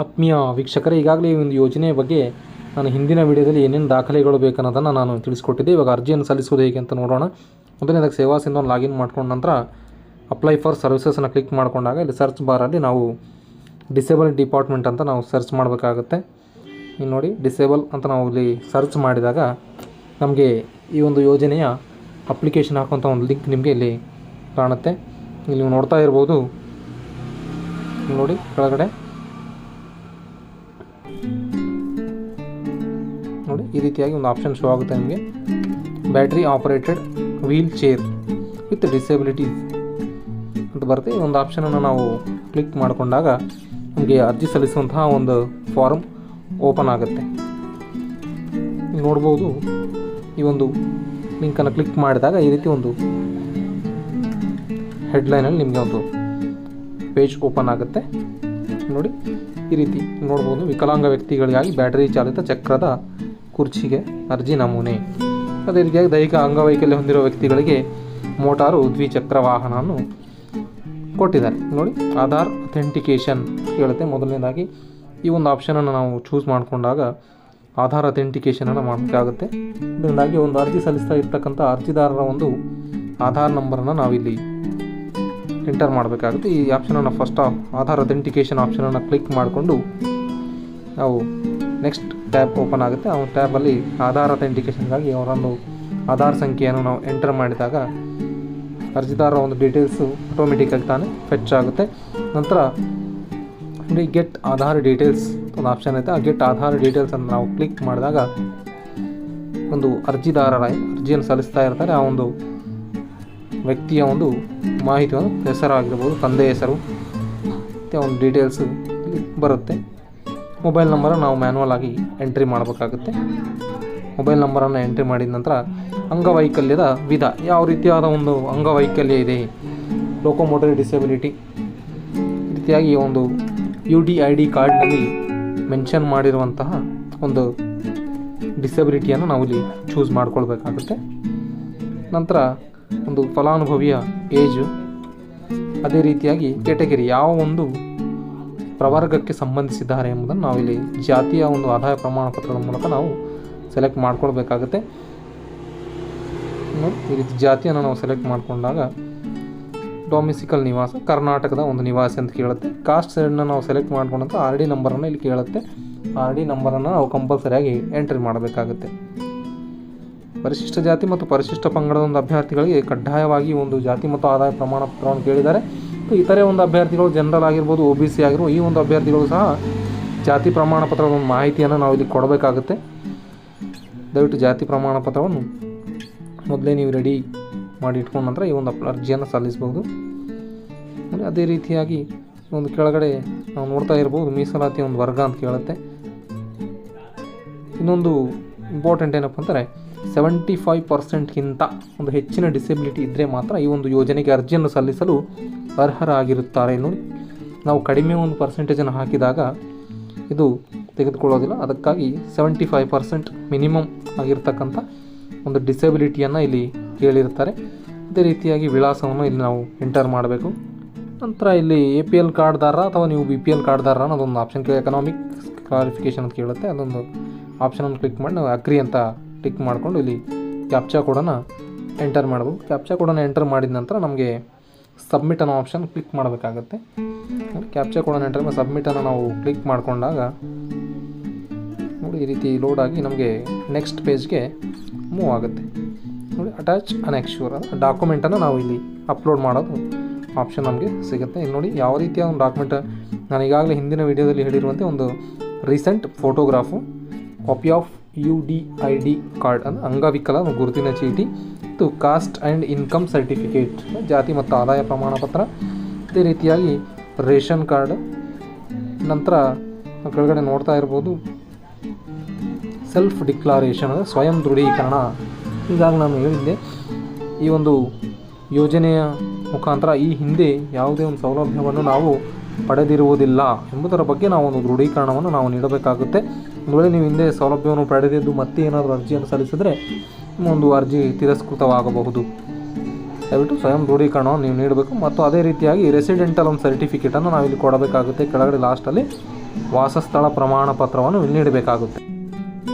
ಆತ್ಮೀಯ ವೀಕ್ಷಕರೇ, ಈಗಾಗಲೇ ಈ ಒಂದು ಯೋಜನೆಯ ಬಗ್ಗೆ ನಾನು ಹಿಂದಿನ ವಿಡಿಯೋದಲ್ಲಿ ಏನೇನು ದಾಖಲೆಗಳು ಬೇಕನ್ನೋದನ್ನು ನಾನು ತಿಳಿಸ್ಕೊಟ್ಟಿದ್ದೆ. ಇವಾಗ ಅರ್ಜಿಯನ್ನು ಸಲ್ಲಿಸೋದು ಹೇಗೆ ಅಂತ ನೋಡೋಣ. ಮೊದಲನೇದಾಗಿ ಸೇವಾ ಒಂದು ಲಾಗಿನ್ ಮಾಡ್ಕೊಂಡ ನಂತರ ಅಪ್ಲೈ ಫಾರ್ ಸರ್ವಿಸಸ್ನ ಕ್ಲಿಕ್ ಮಾಡಿಕೊಂಡಾಗ ಇಲ್ಲಿ ಸರ್ಚ್ ಬಾರಲ್ಲಿ ನಾವು ಡಿಸೇಬಲ್ ಡಿಪಾರ್ಟ್ಮೆಂಟ್ ಅಂತ ನಾವು ಸರ್ಚ್ ಮಾಡಬೇಕಾಗುತ್ತೆ. ಇಲ್ಲಿ ನೋಡಿ, ಡಿಸೇಬಲ್ ಅಂತ ನಾವು ಇಲ್ಲಿ ಸರ್ಚ್ ಮಾಡಿದಾಗ ನಮಗೆ ಈ ಒಂದು ಯೋಜನೆಯ ಅಪ್ಲಿಕೇಶನ್ ಹಾಕುವಂಥ ಒಂದು ಲಿಂಕ್ ನಿಮಗೆ ಇಲ್ಲಿ ಕಾಣುತ್ತೆ. ಇಲ್ಲಿ ನೋಡ್ತಾ ಇರ್ಬೋದು. ನೋಡಿ, ಕೆಳಗಡೆ ನೋಡಿ, ಈ ರೀತಿಯಾಗಿ ಒಂದು ಆಪ್ಷನ್ ಶೋ ಆಗುತ್ತೆ ನಿಮಗೆ. Battery operated wheel chair with disabilities ಅಂತ ಬರುತ್ತೆ. ಈ ಒಂದು ಆಪ್ಷನನ್ನು ನಾವು ಕ್ಲಿಕ್ ಮಾಡಿಕೊಂಡಾಗ ನಮಗೆ ಅರ್ಜಿ ಸಲ್ಲಿಸುವಂತಹ ಒಂದು ಫಾರ್ಮ್ ಓಪನ್ ಆಗುತ್ತೆ. ನೋಡ್ಬೋದು, ಈ ಒಂದು ಲಿಂಕನ್ನು ಕ್ಲಿಕ್ ಮಾಡಿದಾಗ ಈ ರೀತಿ ಒಂದು ಹೆಡ್ಲೈನಲ್ಲಿ ನಿಮಗೆ ಒಂದು ಪೇಜ್ ಓಪನ್ ಆಗುತ್ತೆ. ನೋಡಿ, ಈ ರೀತಿ ನೋಡ್ಬೋದು. ವಿಕಲಾಂಗ ವ್ಯಕ್ತಿಗಳಿಗಾಗಿ ಬ್ಯಾಟರಿ ಚಾಲಿತ ಚಕ್ರದ ಕುರ್ಚಿಗೆ ಅರ್ಜಿ ನಮೂನೆ. ಅದೇ ರೀತಿಯಾಗಿ ದೈಹಿಕ ಅಂಗವೈಕಲ್ಯ ಹೊಂದಿರುವ ವ್ಯಕ್ತಿಗಳಿಗೆ ಮೋಟಾರು ದ್ವಿಚಕ್ರ ವಾಹನವನ್ನು ಕೊಟ್ಟಿದ್ದಾರೆ. ನೋಡಿ, ಆಧಾರ್ ಅಥೆಂಟಿಕೇಷನ್ ಹೇಳುತ್ತೆ. ಮೊದಲನೇದಾಗಿ ಈ ಒಂದು ಆಪ್ಷನನ್ನು ನಾವು ಚೂಸ್ ಮಾಡಿಕೊಂಡಾಗ ಆಧಾರ್ ಅಥೆಂಟಿಕೇಷನನ್ನು ಮಾಡಬೇಕಾಗುತ್ತೆ. ಇದರಿಂದಾಗಿ ಒಂದು ಅರ್ಜಿ ಸಲ್ಲಿಸ್ತಾ ಇರ್ತಕ್ಕಂಥ ಅರ್ಜಿದಾರರ ಒಂದು ಆಧಾರ್ ನಂಬರನ್ನು ನಾವಿಲ್ಲಿ ಎಂಟರ್ ಮಾಡಬೇಕಾಗುತ್ತೆ. ಈ ಆಪ್ಷನನ್ನು ಫಸ್ಟ್ ಆಧಾರ್ ಅಥೆಂಟಿಕೇಷನ್ ಆಪ್ಷನನ್ನು ಕ್ಲಿಕ್ ಮಾಡಿಕೊಂಡು ನಾವು ನೆಕ್ಸ್ಟ್ ಟ್ಯಾಬ್ ಓಪನ್ ಆಗುತ್ತೆ. ಆ ಟ್ಯಾಬಲ್ಲಿ ಆಧಾರ್ ಅಥೆಂಟಿಕೇಷನ್ಗಾಗಿ ಅವರೊಂದು ಆಧಾರ್ ಸಂಖ್ಯೆಯನ್ನು ನಾವು ಎಂಟರ್ ಮಾಡಿದಾಗ ಅರ್ಜಿದಾರರ ಒಂದು ಡೀಟೇಲ್ಸು ಆಟೋಮೆಟಿಕ್ಕಾಗಿ ತಾನೇ ಫೆಚ್ ಆಗುತ್ತೆ. ನಂತರ ಇಲ್ಲಿ ಗೆಟ್ ಆಧಾರ್ ಡೀಟೇಲ್ಸ್ ಒಂದು ಆಪ್ಷನ್ ಐತೆ. ಆ ಗೆಟ್ ಆಧಾರ್ ಡೀಟೇಲ್ಸನ್ನು ನಾವು ಕ್ಲಿಕ್ ಮಾಡಿದಾಗ ಒಂದು ಅರ್ಜಿದಾರರ ಅರ್ಜಿಯನ್ನು ಸಲ್ಲಿಸ್ತಾ ಇರ್ತಾರೆ. ಆ ಒಂದು ವ್ಯಕ್ತಿಯ ಒಂದು ಮಾಹಿತಿಯನ್ನು ಹೆಸರಾಗಿರ್ಬೋದು, ತಂದೆ ಹೆಸರು, ಮತ್ತು ಒಂದು ಡೀಟೇಲ್ಸು ಬರುತ್ತೆ. ಮೊಬೈಲ್ ನಂಬರ್ ನಾವು ಮ್ಯಾನ್ಯಲ್ ಆಗಿ ಎಂಟ್ರಿ ಮಾಡಬೇಕಾಗುತ್ತೆ. ಮೊಬೈಲ್ ನಂಬರನ್ನು ಎಂಟ್ರಿ ಮಾಡಿದ ನಂತರ ಅಂಗವೈಕಲ್ಯದ ವಿಧ ಯಾವ ರೀತಿಯಾದ ಒಂದು ಅಂಗವೈಕಲ್ಯ ಇದೆ? ಲೋಕೋಮೋಟರಿ ಡಿಸೆಬಿಲಿಟಿ ರೀತಿಯಾಗಿ ಒಂದು ಯು ಡಿ ಐ ಡಿ ಕಾರ್ಡ್ನಲ್ಲಿ ಮೆನ್ಷನ್ ಮಾಡಿರುವಂತಹ ಒಂದು ಡಿಸೆಬಿಲಿಟಿಯನ್ನು ನಾವು ಇಲ್ಲಿ ಚೂಸ್ ಮಾಡ್ಕೊಳ್ಬೇಕಾಗುತ್ತೆ. ನಂತರ ಒಂದು ಫಲಾನುಭವಿಯ ಏಜು ಅದೇ ರೀತಿಯಾಗಿ ಕೆಟಗರಿ ಯಾವ ಒಂದು ಪ್ರವರ್ಗಕ್ಕೆ ಸಂಬಂಧಿಸಿದ್ದಾರೆ ಎಂಬುದನ್ನು ನಾವಿಲ್ಲಿ ಜಾತಿಯ ಒಂದು ಆದಾಯ ಪ್ರಮಾಣ ಪತ್ರದ ಮೂಲಕ ನಾವು ಸೆಲೆಕ್ಟ್ ಮಾಡ್ಕೊಳ್ಬೇಕಾಗುತ್ತೆ. ಈ ರೀತಿ ಜಾತಿಯನ್ನು ನಾವು ಸೆಲೆಕ್ಟ್ ಮಾಡಿಕೊಂಡಾಗ ಡೊಮಿಸಿಕಲ್ ನಿವಾಸ, ಕರ್ನಾಟಕದ ಒಂದು ನಿವಾಸಿ ಅಂತ ಕೇಳುತ್ತೆ. ಕಾಸ್ಟ್ ಸೈಡನ್ನ ನಾವು ಸೆಲೆಕ್ಟ್ ಮಾಡ್ಕೊಂಡಂತ ಆರ್ ಡಿ ನಂಬರನ್ನು ಇಲ್ಲಿ ಕೇಳುತ್ತೆ. ಆರ್ ಡಿ ನಂಬರನ್ನು ನಾವು ಕಂಪಲ್ಸರಿಯಾಗಿ ಎಂಟ್ರಿ ಮಾಡಬೇಕಾಗುತ್ತೆ. ಪರಿಶಿಷ್ಟ ಜಾತಿ ಮತ್ತು ಪರಿಶಿಷ್ಟ ಪಂಗಡದ ಒಂದು ಅಭ್ಯರ್ಥಿಗಳಿಗೆ ಕಡ್ಡಾಯವಾಗಿ ಒಂದು ಜಾತಿ ಮತ್ತು ಆದಾಯ ಪ್ರಮಾಣ ಪತ್ರವನ್ನು ಕೇಳಿದ್ದಾರೆ. ಇತರೆ ಒಂದು ಅಭ್ಯರ್ಥಿಗಳು ಜನರಲ್ ಆಗಿರ್ಬೋದು ಒ ಬಿ ಸಿ ಆಗಿರ್ಬೋದು, ಈ ಒಂದು ಅಭ್ಯರ್ಥಿಗಳು ಸಹ ಜಾತಿ ಪ್ರಮಾಣ ಪತ್ರದ ಒಂದು ಮಾಹಿತಿಯನ್ನು ನಾವು ಇಲ್ಲಿ ಕೊಡಬೇಕಾಗುತ್ತೆ. ದಯವಿಟ್ಟು ಜಾತಿ ಪ್ರಮಾಣ ಪತ್ರವನ್ನು ಮೊದಲೇ ನೀವು ರೆಡಿ ಮಾಡಿ ಇಟ್ಕೊಂಡು ನಂತರ ಈ ಒಂದು ಅರ್ಜಿಯನ್ನು ಸಲ್ಲಿಸ್ಬೋದು ಅಂದರೆ ಅದೇ ರೀತಿಯಾಗಿ ಒಂದು ಕೆಳಗಡೆ ನಾವು ನೋಡ್ತಾ ಇರ್ಬೋದು, ಮೀಸಲಾತಿ ಒಂದು ವರ್ಗ ಅಂತ ಕೇಳುತ್ತೆ. ಇನ್ನೊಂದು ಇಂಪಾರ್ಟೆಂಟ್ ಏನಪ್ಪ ಅಂದರೆ ಸೆವೆಂಟಿ ಫೈವ್ ಪರ್ಸೆಂಟ್ಗಿಂತ ಒಂದು ಹೆಚ್ಚಿನ ಡಿಸೆಬಿಲಿಟಿ ಇದ್ದರೆ ಮಾತ್ರ ಈ ಒಂದು ಯೋಜನೆಗೆ ಅರ್ಜಿಯನ್ನು ಸಲ್ಲಿಸಲು ಅರ್ಹರಾಗಿರುತ್ತಾರೆ ನೋಡಿ. ನಾವು ಕಡಿಮೆ ಒಂದು ಪರ್ಸೆಂಟೇಜನ್ನು ಹಾಕಿದಾಗ ಇದು ತೆಗೆದುಕೊಳ್ಳೋದಿಲ್ಲ. ಅದಕ್ಕಾಗಿ ಸೆವೆಂಟಿ ಫೈವ್ ಪರ್ಸೆಂಟ್ ಮಿನಿಮಮ್ ಆಗಿರ್ತಕ್ಕಂಥ ಒಂದು ಡಿಸೆಬಿಲಿಟಿಯನ್ನು ಇಲ್ಲಿ ಕೇಳಿರ್ತಾರೆ ಅದೇ ರೀತಿಯಾಗಿ ವಿಳಾಸವನ್ನು ಇಲ್ಲಿ ನಾವು ಎಂಟರ್ ಮಾಡಬೇಕು. ನಂತರ ಇಲ್ಲಿ ಎ ಪಿ ಎಲ್ ಕಾರ್ಡ್ದಾರ ಅಥವಾ ನೀವು ಬಿ ಪಿ ಎಲ್ ಕಾರ್ಡ್ದಾರ ಅನ್ನೋದೊಂದು ಆಪ್ಷನ್ ಎಕನಾಮಿಕ್ ಕ್ಲಾರಿಫಿಕೇಷನ್ ಅಂತ ಕೇಳುತ್ತೆ. ಅದೊಂದು ಆಪ್ಷನನ್ನು ಕ್ಲಿಕ್ ಮಾಡಿ ನಾವು ಅಗ್ರಿ ಅಂತ ಟಿಕ್ ಮಾಡಿಕೊಂಡು ಇಲ್ಲಿ ಕ್ಯಾಪ್ಚಾ ಕೋಡನ್ನು ಎಂಟರ್ ಮಾಡ್ಬೋದು. ಕ್ಯಾಪ್ಚಾ ಕೋಡನ್ನು ಎಂಟರ್ ಮಾಡಿದ ನಂತರ ನಮಗೆ ಸಬ್ಮಿಟ್ ಅನ್ನೋ ಆಪ್ಷನ್ ಕ್ಲಿಕ್ ಮಾಡಬೇಕಾಗತ್ತೆ. ಕ್ಯಾಪ್ಚರ್ ಕೂಡ ಮಾಡಿ ಸಬ್ಮಿಟನ್ನು ನಾವು ಕ್ಲಿಕ್ ಮಾಡಿಕೊಂಡಾಗ ನೋಡಿ, ಈ ರೀತಿ ಲೋಡ್ ಆಗಿ ನಮಗೆ ನೆಕ್ಸ್ಟ್ ಪೇಜ್ಗೆ ಮೂವ್ ಆಗುತ್ತೆ. ನೋಡಿ ಅಟ್ಯಾಚ್ ಅನ್ಎಕ್ಶ್ಯೂರ್ ಡಾಕ್ಯುಮೆಂಟನ್ನು ನಾವು ಇಲ್ಲಿ ಅಪ್ಲೋಡ್ ಮಾಡೋದು ಆಪ್ಷನ್ ನಮಗೆ ಸಿಗುತ್ತೆ. ಇಲ್ಲಿ ನೋಡಿ, ಯಾವ ರೀತಿಯ ಒಂದು ಡಾಕ್ಯುಮೆಂಟ್ ನಾನು ಈಗಾಗಲೇ ಹಿಂದಿನ ವೀಡಿಯೋದಲ್ಲಿ ಹೇಳಿರುವಂತೆ ಒಂದು recent photograph copy of U D I D card ಅಂದರೆ ಅಂಗವಿಕಲ ಗುರುತಿನ ಚೀಟಿ ಮತ್ತು ಕಾಸ್ಟ್ ಆ್ಯಂಡ್ ಇನ್ಕಮ್ ಸರ್ಟಿಫಿಕೇಟ್ ಜಾತಿ ಮತ್ತು ಆದಾಯ ಪ್ರಮಾಣ ಪತ್ರ ಅದೇ ರೀತಿಯಾಗಿ ರೇಷನ್ ಕಾರ್ಡ್, ನಂತರ ಕೆಳಗಡೆ ನೋಡ್ತಾ ಇರ್ಬೋದು ಸೆಲ್ಫ್ ಡಿಕ್ಲಾರೇಷನ್ ಅಂದರೆ ಸ್ವಯಂ ದೃಢೀಕರಣ. ಈಗಾಗಲೇ ನಾನು ಹೇಳಿದ್ದೆ, ಈ ಒಂದು ಯೋಜನೆಯ ಮುಖಾಂತರ ಈ ಹಿಂದೆ ಯಾವುದೇ ಒಂದು ಸೌಲಭ್ಯವನ್ನು ನಾವು ಪಡೆದಿರುವುದಿಲ್ಲ ಎಂಬುದರ ಬಗ್ಗೆ ನಾವು ಒಂದು ದೃಢೀಕರಣವನ್ನು ನಾವು ನೀಡಬೇಕಾಗುತ್ತೆ. ಒಂದು ವೇಳೆ ನೀವು ಹಿಂದೆ ಸೌಲಭ್ಯವನ್ನು ಪಡೆದಿದ್ದು ಮತ್ತೆ ಏನಾದರೂ ಅರ್ಜಿಯನ್ನು ಸಲ್ಲಿಸಿದರೆ ಒಂದು ಅರ್ಜಿ ತಿರಸ್ಕೃತವಾಗಬಹುದು. ದಯವಿಟ್ಟು ಸ್ವಯಂ ದೃಢೀಕರಣವನ್ನು ನೀವು ನೀಡಬೇಕು ಮತ್ತು ಅದೇ ರೀತಿಯಾಗಿ ರೆಸಿಡೆಂಟಲ್ ಒಂದು ಸರ್ಟಿಫಿಕೇಟನ್ನು ನಾವಿಲ್ಲಿ ಕೊಡಬೇಕಾಗುತ್ತೆ. ಕೆಳಗಡೆ ಲಾಸ್ಟಲ್ಲಿ ವಾಸಸ್ಥಳ ಪ್ರಮಾಣ ಪತ್ರವನ್ನು ಇಲ್ಲಿ ನೀಡಬೇಕಾಗುತ್ತೆ.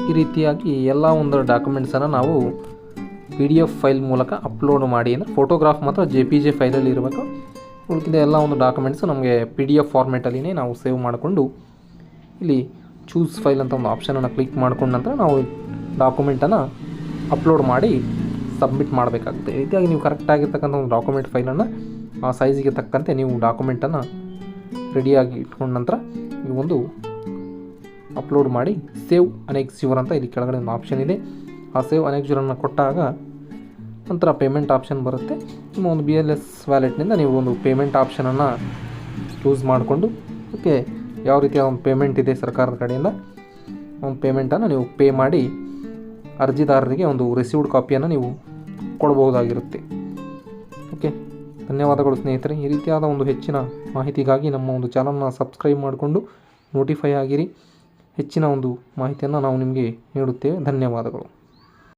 ಈ ರೀತಿಯಾಗಿ ಎಲ್ಲ ಒಂದು ಡಾಕ್ಯುಮೆಂಟ್ಸನ್ನು ನಾವು ಪಿ ಡಿ ಎಫ್ ಫೈಲ್ ಮೂಲಕ ಅಪ್ಲೋಡ್ ಮಾಡಿ ಅಂದರೆ ಫೋಟೋಗ್ರಾಫ್ ಮಾತ್ರ ಜೆ ಪಿ ಜೆ ಫೈಲಲ್ಲಿ ಇರಬೇಕು. ಉಳಿದ ಎಲ್ಲ ಒಂದು ಡಾಕ್ಯುಮೆಂಟ್ಸು ನಮಗೆ ಪಿ ಡಿ ಎಫ್ ಫಾರ್ಮೆಟಲ್ಲಿನೇ ನಾವು ಸೇವ್ ಮಾಡಿಕೊಂಡು ಇಲ್ಲಿ ಚೂಸ್ ಫೈಲ್ ಅಂತ ಒಂದು ಆಪ್ಷನನ್ನು ಕ್ಲಿಕ್ ಮಾಡ್ಕೊಂಡ ನಂತರ ನಾವು ಡಾಕ್ಯುಮೆಂಟನ್ನು ಅಪ್ಲೋಡ್ ಮಾಡಿ ಸಬ್ಮಿಟ್ ಮಾಡಬೇಕಾಗುತ್ತೆ. ಇದಾಗಿ ನೀವು ಕರೆಕ್ಟಾಗಿರ್ತಕ್ಕಂಥ ಒಂದು ಡಾಕ್ಯುಮೆಂಟ್ ಫೈಲನ್ನು ಆ ಸೈಜಿಗೆ ತಕ್ಕಂತೆ ನೀವು ಡಾಕ್ಯುಮೆಂಟನ್ನು ರೆಡಿಯಾಗಿ ಇಟ್ಕೊಂಡ ನಂತರ ಈ ಒಂದು ಅಪ್ಲೋಡ್ ಮಾಡಿ ಸೇವ್ ಅನೆಕ್ಸ್ಯೂರ್ ಅಂತ ಇಲ್ಲಿ ಕೆಳಗಡೆ ಒಂದು ಆಪ್ಷನ್ ಇದೆ. ಆ ಸೇವ್ ಅನೆಕ್ಸ್ಯೂರನ್ನು ಕೊಟ್ಟಾಗ ನಂತರ ಪೇಮೆಂಟ್ ಆಪ್ಷನ್ ಬರುತ್ತೆ. ನಿಮ್ಮ ಒಂದು ಬಿ ಎಲ್ ಎಸ್ ವ್ಯಾಲೆಟ್ನಿಂದ ನೀವು ಒಂದು ಪೇಮೆಂಟ್ ಆಪ್ಷನನ್ನು ಚೂಸ್ ಮಾಡಿಕೊಂಡು ಓಕೆ ಯಾವ ರೀತಿಯ ಒಂದು ಪೇಮೆಂಟ್ ಇದೆ ಸರ್ಕಾರದ ಕಡೆಯಿಂದ, ಒಂದು ಪೇಮೆಂಟನ್ನು ನೀವು ಪೇ ಮಾಡಿ ಅರ್ಜಿದಾರರಿಗೆ ಒಂದು ರಿಸೀವ್ಡ್ ಕಾಪಿಯನ್ನು ನೀವು ಕೊಡಬಹುದಾಗಿರುತ್ತೆ. ಓಕೆ ಧನ್ಯವಾದಗಳು ಸ್ನೇಹಿತರೆ. ಈ ರೀತಿಯಾದ ಒಂದು ಹೆಚ್ಚಿನ ಮಾಹಿತಿಗಾಗಿ ನಮ್ಮ ಒಂದು ಚಾನಲ್ನ ಸಬ್ಸ್ಕ್ರೈಬ್ ಮಾಡಿಕೊಂಡು ನೋಟಿಫೈ ಆಗಿರಿ. ಹೆಚ್ಚಿನ ಒಂದು ಮಾಹಿತಿಯನ್ನು ನಾವು ನಿಮಗೆ ನೀಡುತ್ತೇವೆ. ಧನ್ಯವಾದಗಳು.